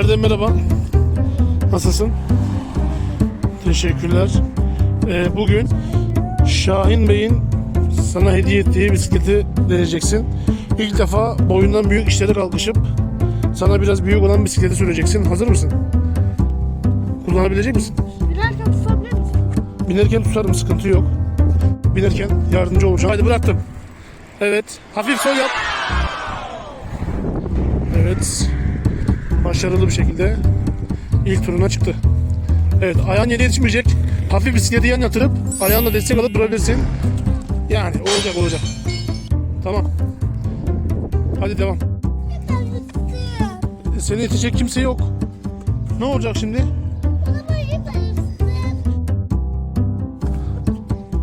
Erdem merhaba. Nasılsın? Teşekkürler. Ee, bugün Şahin Bey'in sana hediye ettiği bisikleti deneyeceksin. İlk defa boyundan büyük işlere kalkışıp sana biraz büyük olan bisikleti süreceksin. Hazır mısın? Kullanabilecek misin? Binerken tutabilir misin? Binerken tutarım sıkıntı yok. Binerken yardımcı olacağım. Haydi bıraktım. Evet. Hafif sol yap. Evet. Başarılı bir şekilde ilk turuna çıktı. Evet ayağın yere yetişmeyecek. Hafif bisikleti yan yatırıp ayağınla destek alıp durabilirsin. Yani olacak olacak. Tamam. Hadi devam. Seni yetecek kimse yok. Ne olacak şimdi?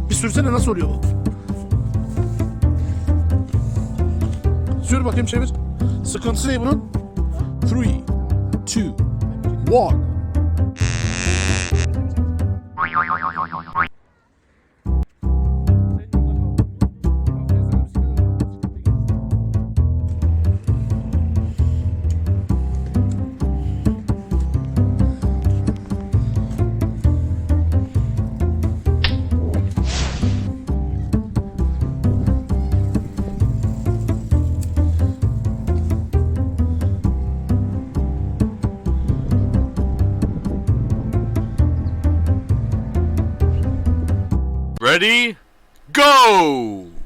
Bir sürsene nasıl oluyor bu? Sür bakayım çevir. Sıkıntısı ne bunun? two, one. Ready? Go!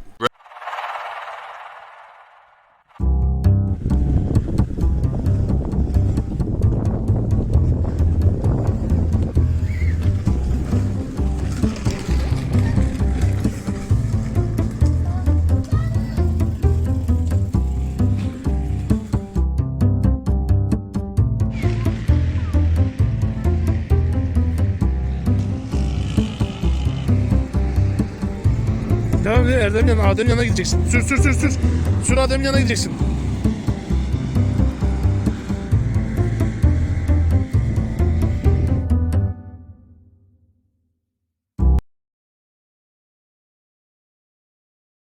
Devam Erdem yanına, Adem yanına gideceksin. Sür sür sür sür. Sür Adem yanına gideceksin.